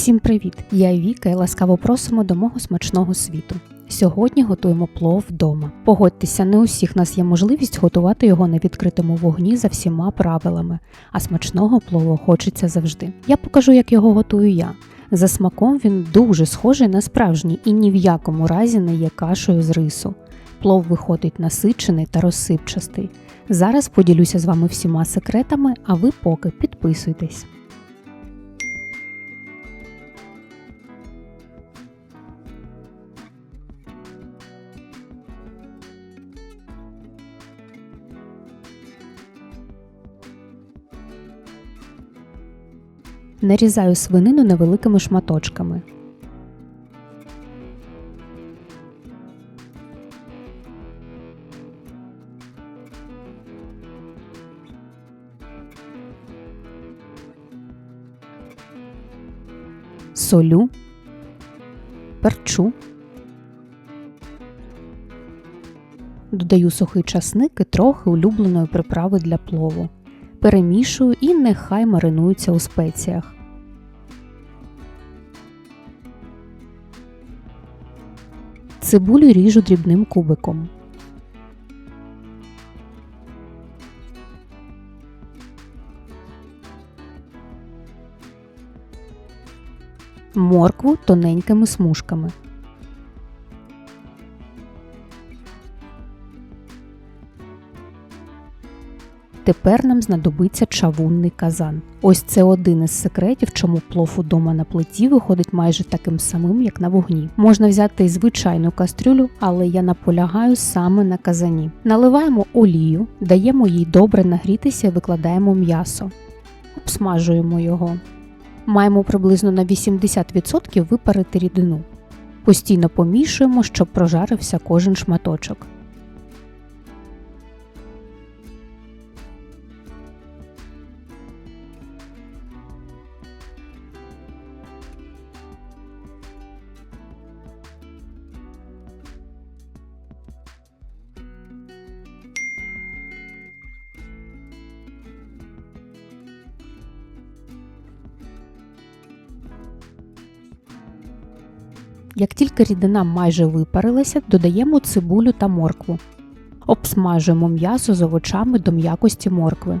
Всім привіт! Я Віка і ласкаво просимо до мого смачного світу. Сьогодні готуємо плов вдома. Погодьтеся, не у всіх нас є можливість готувати його на відкритому вогні за всіма правилами, а смачного плову хочеться завжди. Я покажу, як його готую я. За смаком він дуже схожий на справжній і ні в якому разі не є кашею з рису. Плов виходить насичений та розсипчастий. Зараз поділюся з вами всіма секретами, а ви поки підписуйтесь. Нарізаю свинину невеликими шматочками. Солю, перчу, додаю сухий часник і трохи улюбленої приправи для плову перемішую і нехай маринуються у спеціях. Цибулю ріжу дрібним кубиком. Моркву тоненькими смужками. Тепер нам знадобиться чавунний казан. Ось це один із секретів, чому плов удома на плиті виходить майже таким самим, як на вогні. Можна взяти звичайну кастрюлю, але я наполягаю саме на казані. Наливаємо олію, даємо їй добре нагрітися і викладаємо м'ясо, обсмажуємо його. Маємо приблизно на 80% випарити рідину. Постійно помішуємо, щоб прожарився кожен шматочок. Як тільки рідина майже випарилася, додаємо цибулю та моркву. Обсмажуємо м'ясо з овочами до м'якості моркви.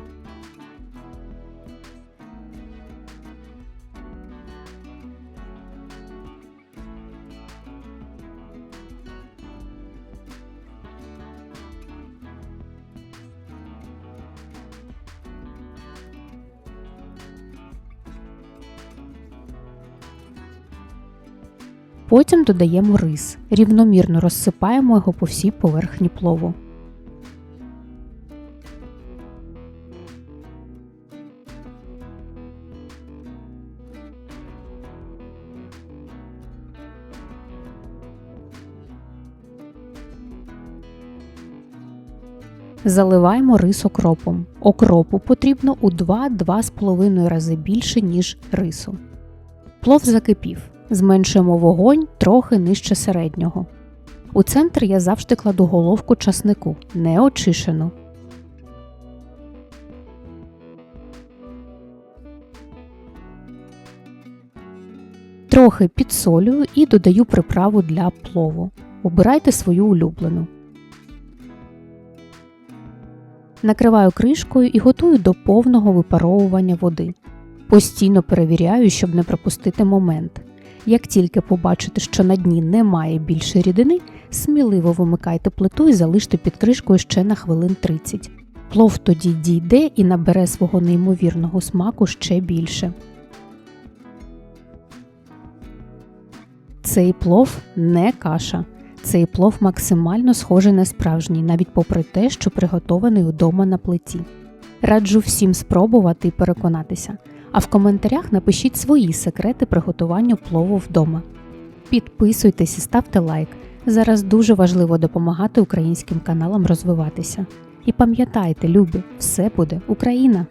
Потім додаємо рис, рівномірно розсипаємо його по всій поверхні плову. Заливаємо рис окропом. Окропу потрібно у 2-2,5 рази більше, ніж рису. Плов закипів. Зменшуємо вогонь трохи нижче середнього. У центр я завжди кладу головку часнику, не очишену. Трохи підсолюю і додаю приправу для плову. Обирайте свою улюблену. Накриваю кришкою і готую до повного випаровування води. Постійно перевіряю, щоб не пропустити момент. Як тільки побачите, що на дні немає більше рідини, сміливо вимикайте плиту і залиште під кришкою ще на хвилин 30. Плов тоді дійде і набере свого неймовірного смаку ще більше. Цей плов не каша. Цей плов максимально схожий на справжній, навіть попри те, що приготований удома на плиті. Раджу всім спробувати і переконатися. А в коментарях напишіть свої секрети приготування плову вдома. Підписуйтесь і ставте лайк. Зараз дуже важливо допомагати українським каналам розвиватися. І пам'ятайте, любі, все буде Україна!